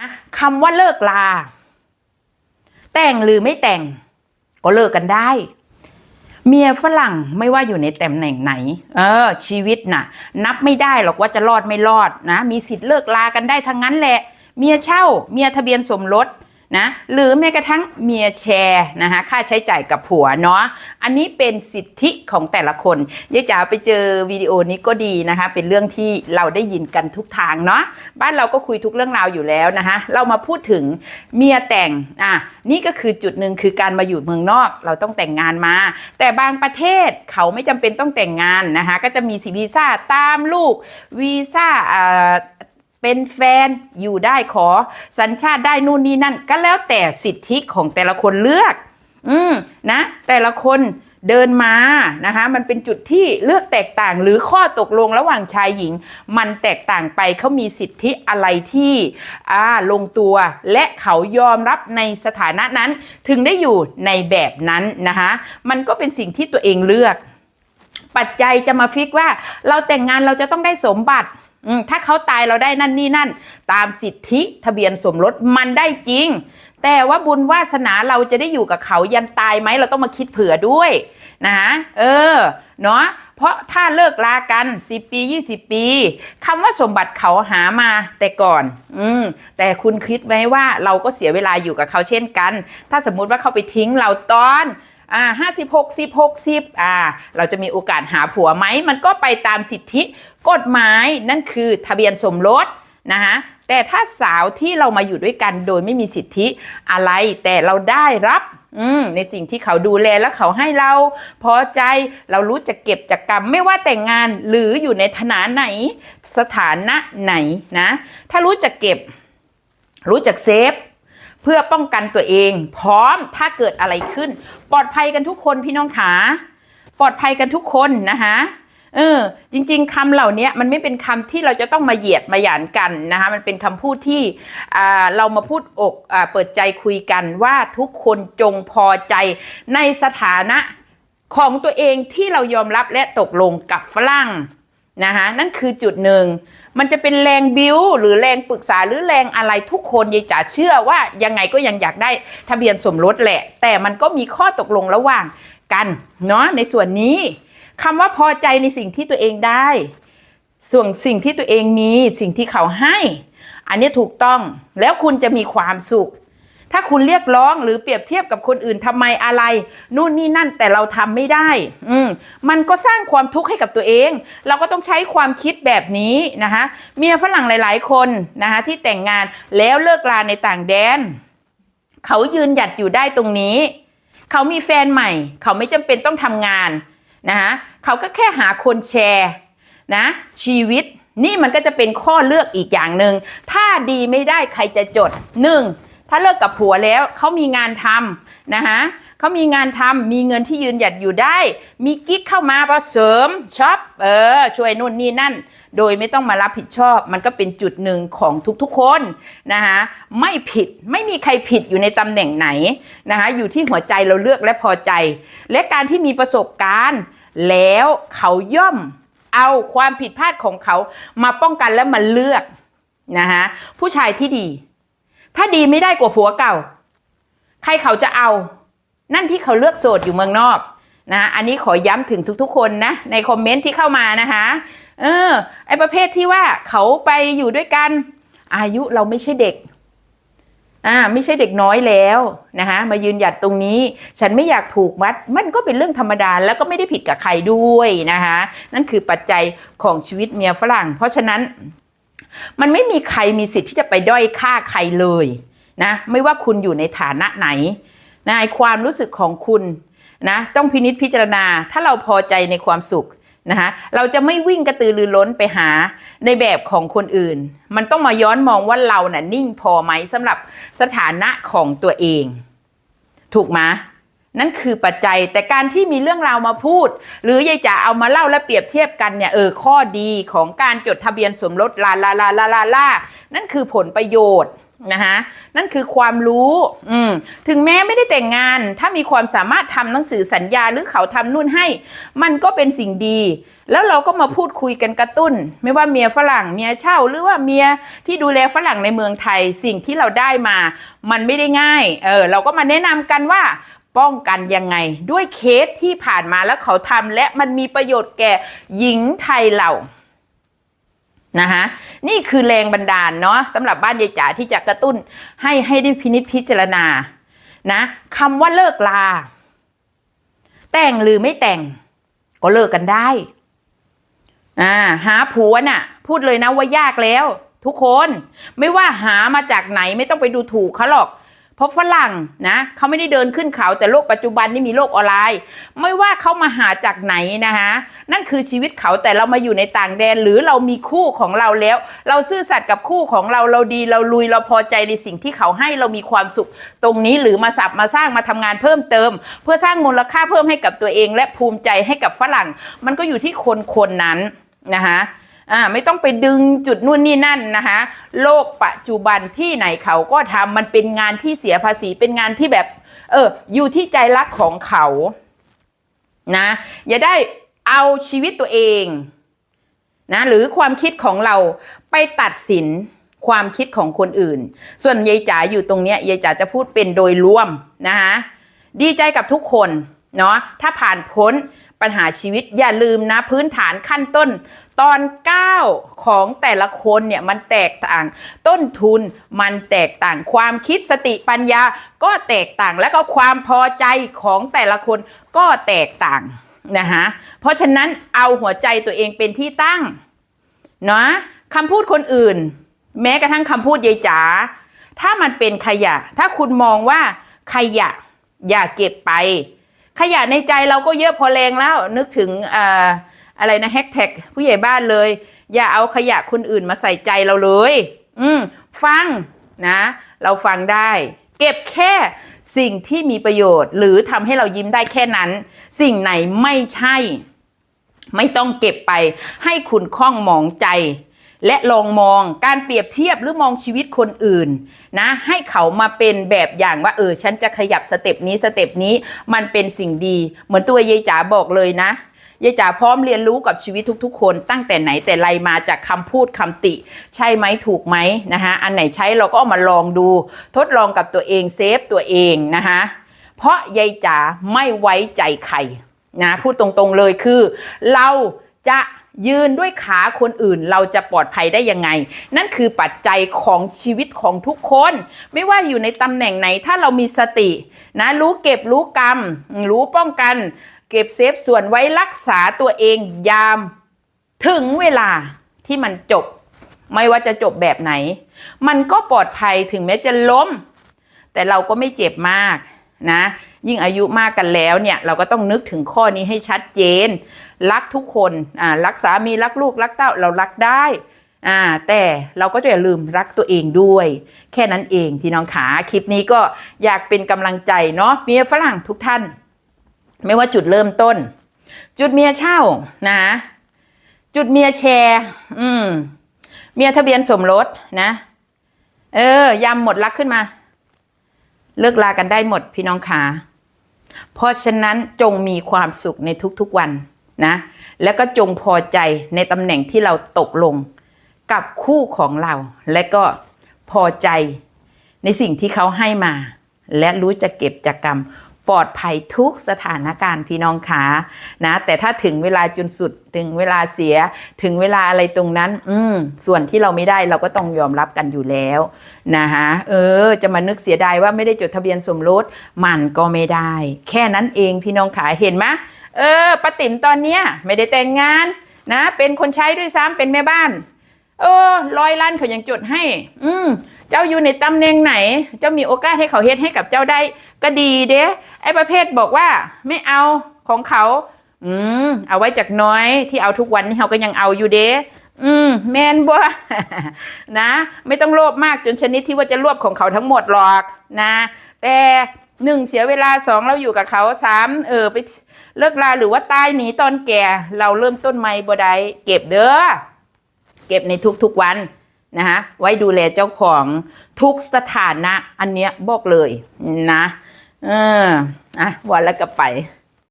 นะคำว่าเลิกลา แต่งหรือไม่แต่ง ก็เลิกกันได้ เมียฝรั่งไม่ว่าอยู่ในตำแหน่งไหน เออ ชีวิตน่ะ นับไม่ได้หรอกว่าจะรอดไม่รอดนะ มีสิทธิ์เลิกลากันได้ทั้งนั้นแหละ เมียเช่า เมียทะเบียนสมรส นะหรือแม้กระทั่งเมียแชร์นะคะค่าใช้จ่ายกับผัวเนาะอันนี้เป็นสิทธิของแต่ละคนยายจ๋าไปเจอวิดีโอนี้ก็ดีนะคะ เป็นเรื่องที่เราได้ยินกันทุกทางเนาะบ้านเราก็คุยทุกเรื่องราวอยู่แล้วนะคะเรามาพูดถึงเมียแต่งอะนี่ก็คือจุดหนึ่งคือการมาอยู่เมืองนอกเราต้องแต่งงานมา แต่บางประเทศเขาไม่จำเป็นต้องแต่งงานนะคะก็จะมีสีวีซ่าตามลูกวีซ่าอ่า เป็นแฟนอยู่ได้ขอสัญชาติได้นู่นนี่นั่น ก็แล้วแต่สิทธิของแต่ละคนเลือก อืมนะ แต่ละคนเดินมานะคะ มันเป็นจุดที่เลือกแตกต่างหรือข้อตกลงระหว่างชายหญิง มันแตกต่างไปเขามีสิทธิอะไรที่อ่าลงตัว และเขายอมรับในสถานะนั้น ถึงได้อยู่ในแบบนั้นนะคะมันก็เป็นสิ่งที่ตัวเองเลือก ปัจจัยจะมาฟิกว่า เราแต่งงานเราจะต้องได้สมบัติ ถ้าเขาตายเราได้นั่นนี่นั่น ตามสิทธิทะเบียนสมรสมันได้จริง แต่ว่าบุญวาสนาเราจะได้อยู่กับเขายันตายไหมเราต้องมาคิดเผื่อด้วยนะเออเนาะเพราะถ้าเลิกลากัน10ปี20ปีคำว่าสมบัติเขาหามาแต่ก่อน อืมแต่คุณคิดไหมว่าเราก็เสียเวลาอยู่กับเขาเช่นกัน ถ้าสมมุติว่าเขาไปทิ้งเราตอน อ่าห้าสิบหกสิบหกสิบอ่า เราจะมีโอกาสหาผัวไหม มันก็ไปตามสิทธิกฎหมายนั่นคือทะเบียนสมรสนะคะแต่ถ้าสาวที่เรามาอยู่ด้วยกันโดยไม่มีสิทธิอะไร แต่เราได้รับอืมในสิ่งที่เขาดูแลแล้วเขาให้เรา พอใจเรารู้จะเก็บจากกรรมไม่ว่าแต่งงานหรืออยู่ในฐานะไหน สถานะไหนนะ ถ้ารู้จักเก็บ รู้จักเซฟ เพื่อป้องกันตัวเอง พร้อมถ้าเกิดอะไรขึ้น ปลอดภัยกันทุกคนพี่น้องขาปลอดภัยกันทุกคนนะคะเออจริง ๆคำเหล่านี้มันไม่เป็นคำที่เราจะต้องมาเหยียดมาหยานกันนะคะมันเป็นคำพูดที่เรามาพูดอกอเปิดใจคุยกันว่าทุกคนจงพอใจในสถานะของตัวเองที่เรายอมรับและตกลงกับฝรั่งนะคะนั่นคือจุดหนึ่ง มันจะเป็นแรงบิวหรือแรงปรึกษาหรือแรงอะไรทุกคนยายจ๋าเชื่อว่ายังไงก็ยังอยากได้ทะเบียนสมรสแหละ แต่มันก็มีข้อตกลงระหว่างกันเนาะในส่วนนี้คำว่าพอใจในสิ่งที่ตัวเองได้ ส่วนสิ่งที่ตัวเองมีสิ่งที่เขาให้ อันนี้ถูกต้องแล้วคุณจะมีความสุข ถ้าคุณเรียกร้องหรือเปรียบเทียบกับคนอื่นทำไมอะไร นู่นนี่นั่นแต่เราทำไม่ได้ อืมมันก็สร้างความทุกข์ให้กับตัวเอง เราก็ต้องใช้ความคิดแบบนี้นะคะเมียฝรั่งหลาย ๆ คนนะคะที่แต่งงานแล้วเลิกลาในต่างแดน เขายืนหยัดอยู่ได้ตรงนี้ เขามีแฟนใหม่ เขาไม่จำเป็นต้องทำงานนะคะเขาก็แค่หาคนแชร์นะชีวิตนี่มันก็จะเป็นข้อเลือกอีกอย่างหนึ่งถ้าดีไม่ได้ใครจะจดหนึ่ง ถ้าเลิกกับผัวแล้วเขามีงานทำนะคะเขามีงานทำมีเงินที่ยืนหยัดอยู่ได้ มีกิ๊กเข้ามาพอเสริมช็อปเออช่วยนู่นนี่นั่น โดยไม่ต้องมารับผิดชอบ มันก็เป็นจุดหนึ่งของทุกๆคนนะคะไม่ผิดไม่มีใครผิดอยู่ในตำแหน่งไหนนะคะอยู่ที่หัวใจเราเลือกและพอใจ และการที่มีประสบการณ์ แล้วเขาย่อมเอาความผิดพลาดของเขามาป้องกันและมาเลือกนะคะผู้ชายที่ดี ถ้าดีไม่ได้กว่าผัวเก่า ใครเขาจะเอา นั่นที่เขาเลือกโสดอยู่เมืองนอกนะอันนี้ขอย้ำถึงทุกๆ คนนะ ในคอมเมนต์ที่เข้ามานะคะเออไอประเภทที่ว่าเขาไปอยู่ด้วยกัน อายุเราไม่ใช่เด็กอ่าไม่ใช่เด็กน้อยแล้วนะคะมายืนหยัดตรงนี้ ฉันไม่อยากถูกมัด มันก็เป็นเรื่องธรรมดาแล้วก็ไม่ได้ผิดกับใครด้วยนะคะนั่นคือปัจจัยของชีวิตเมียฝรั่ง เพราะฉะนั้น มันไม่มีใครมีสิทธิ์ที่จะไปด้อยค่าใครเลยนะไม่ว่าคุณอยู่ในฐานะไหนนะความรู้สึกของคุณนะต้องพินิจพิจารณาถ้าเราพอใจในความสุขนะคะเราจะไม่วิ่งกระตือรือร้นไปหาในแบบของคนอื่น มันต้องมาย้อนมองว่าเราน่ะนิ่งพอไหมสำหรับสถานะของตัวเอง ถูกไหม นั่นคือปัจจัยแต่การที่มีเรื่องราวมาพูด หรือยายจ๋าเอามาเล่าและเปรียบเทียบกันเนี่ยเออข้อดีของการจดทะเบียนสมรสลาลาลาลาลาลานั่นคือผลประโยชน์นะคะนั่นคือความรู้อืมถึงแม้ไม่ได้แต่งงาน ถ้ามีความสามารถทำหนังสือสัญญาหรือเขาทำนู่นให้ มันก็เป็นสิ่งดี แล้วเราก็มาพูดคุยกันกระตุ้น ไม่ว่าเมียฝรั่งเมียเช่าหรือว่าเมียที่ดูแลฝรั่งในเมืองไทย สิ่งที่เราได้มา มันไม่ได้ง่ายเออเราก็มาแนะนำกันว่า ป้องกันยังไง ด้วยเคสที่ผ่านมาแล้วเขาทำและมันมีประโยชน์แก่หญิงไทยเรานะคะนี่คือแรงบันดาลเนาะสำหรับบ้านยายจ๋าที่จะกระตุ้นให้ให้ได้พินิจพิจารณานะคำว่าเลิกลา แต่งหรือไม่แต่ง ก็เลิกกันได้อ่าหาผัวน่ะ พูดเลยนะว่ายากแล้ว ทุกคนไม่ว่าหามาจากไหนไม่ต้องไปดูถูกเขาหรอก เพราะฝรั่งนะเขาไม่ได้เดินขึ้นเขาแต่โลกปัจจุบันนี่มีโลกออนไลน์ ไม่ว่าเขามาหาจากไหนนะคะนั่นคือชีวิตเขาแต่เรามาอยู่ในต่างแดนหรือเรามีคู่ของเราแล้ว เราซื่อสัตย์กับคู่ของเราเราดี เราลุยเราพอใจในสิ่งที่เขาให้เรามีความสุข ตรงนี้หรือมาสับมาสร้างมาทำงานเพิ่มเติม เพื่อสร้างมูลค่าเพิ่มให้กับตัวเอง และภูมิใจให้กับฝรั่ง มันก็อยู่ที่คนคนนั้นนะคะ อ่าไม่ต้องไปดึงจุดนู่นนี่นั่นนะคะโลกปัจจุบันที่ไหนเขาก็ทำมันเป็นงานที่เสียภาษีเป็นงานที่แบบ เออ อยู่ที่ใจรักของเขานะอย่าได้เอาชีวิตตัวเองนะหรือความคิดของเราไปตัดสินความคิดของคนอื่น ส่วนยายจ๋าอยู่ตรงเนี้ยยายจ๋าจะพูดเป็นโดยรวมนะคะดีใจกับทุกคนเนาะถ้าผ่านพ้นปัญหาชีวิตอย่าลืมนะ พื้นฐานขั้นต้น ตอนก้าของแต่ละคนเนี่ยมันแตกต่าง ต้นทุนมันแตกต่างความคิดสติปัญญาก็แตกต่างแล้วก็ความพอใจของแต่ละคนก็แตกต่างนะคะเพราะฉะนั้นเอาหัวใจตัวเองเป็นที่ตั้งเนาะคำพูดคนอื่น แม้กระทั่งคำพูดยายจ๋าถ้ามันเป็นขยะ ถ้าคุณมองว่าขยะอย่าเก็บไป ขยะในใจเราก็เยอะพอแรงแล้วนึกถึงอ่า อะไรนะแฮชแท็กผู้ใหญ่บ้านเลย อย่าเอาขยะคนอื่นมาใส่ใจเราเลย อืมฟังนะ เราฟังได้ เก็บแค่สิ่งที่มีประโยชน์ หรือทำให้เรายิ้มได้แค่นั้น สิ่งไหนไม่ใช่ ไม่ต้องเก็บไป ให้คุณข้องมองใจ และลองมองการเปรียบเทียบหรือมองชีวิตคนอื่น นะ ให้เขามาเป็นแบบอย่างว่า เออ ฉันจะขยับสเต็ปนี้สเต็ปนี้ มันเป็นสิ่งดี เหมือนตัวยายจ๋าบอกเลยนะ ยายจ๋าพร้อมเรียนรู้กับชีวิตทุกๆ คนตั้งแต่ไหนแต่ไรมาจากคำพูดคำติ ใช่ไหมถูกไหมนะคะอันไหนใช้เราก็เอามาลองดู ทดลองกับตัวเองเซฟตัวเองนะคะเพราะยายจ๋าไม่ไว้ใจใครนะพูดตรงๆเลยคือ เราจะยืนด้วยขาคนอื่นเราจะปลอดภัยได้ยังไง นั่นคือปัจจัยของชีวิตของทุกคน ไม่ว่าอยู่ในตำแหน่งไหนถ้าเรามีสติ นะรู้เก็บรู้กรรม รู้ป้องกัน เก็บเซฟส่วนไว้รักษาตัวเองยามถึงเวลาที่มันจบ ไม่ว่าจะจบแบบไหน มันก็ปลอดภัยถึงแม้จะล้ม แต่เราก็ไม่เจ็บมากนะ ยิ่งอายุมากกันแล้วเนี่ย เราก็ต้องนึกถึงข้อนี้ให้ชัดเจน รักทุกคนอ่ารักสามีรักลูกรักเต้าเรารักได้อ่าแต่เราก็จะอย่าลืมรักตัวเองด้วย แค่นั้นเองพี่น้องขาคลิปนี้ก็อยากเป็นกำลังใจเนาะเมียฝรั่งทุกท่าน ไม่ว่าจุดเริ่มต้น จุดเมียเช่านะจุดเมียแชร์ อืม เมียทะเบียนสมรสนะ เออยำหมดรักขึ้นมา เลิกลากันได้หมดพี่น้องขาเพราะฉะนั้นจงมีความสุขในทุกๆวันนะ แล้วก็จงพอใจในตำแหน่งที่เราตกลงกับคู่ของเรา และก็พอใจในสิ่งที่เขาให้มา และรู้จะเก็บจากกรรม ปลอดภัยทุกสถานการณ์พี่น้องขานะแต่ถ้าถึงเวลาจนสุดถึงเวลาเสียถึงเวลาอะไรตรงนั้น อืมส่วนที่เราไม่ได้เราก็ต้องยอมรับกันอยู่แล้วนะคะเออ จะมานึกเสียดายว่าไม่ได้จดทะเบียนสมรสมันก็ไม่ได้ แค่นั้นเองพี่น้องขาเห็นไหมเออป้าติ๋มตอนเนี้ยไม่ได้แต่งงานนะ เป็นคนใช้ด้วยซ้ำเป็นแม่บ้าน เออร้อยล้านเขายังจดให้ อืม เจ้าอยู่ในตำแหน่งไหน เจ้ามีโอกาสให้เขาเฮ็ดให้กับเจ้าได้ก็ดีเด้ไอ้ประเภทบอกว่าไม่เอาของเขา อืมเอาไว้จากน้อยที่เอาทุกวันนี่เขาก็ยังเอาอยู่เด้อืมแมนบ่นะ ไม่ต้องโลภมากจนชนิดที่ว่าจะรวบของเขาทั้งหมดหรอกนะ แต่หนึ่งเสียเวลาสองเราอยู่กับเขาสามเออไปเลิกลาหรือว่าตายหนีตอนแก่ เราเริ่มต้นใหม่บ่ได้เก็บเด้อเก็บในทุกๆวัน นะคะไว้ดูแลเจ้าของทุกสถานะ อันเนี้ยบอกเลยนะ เอออะวันแล้วก็ไป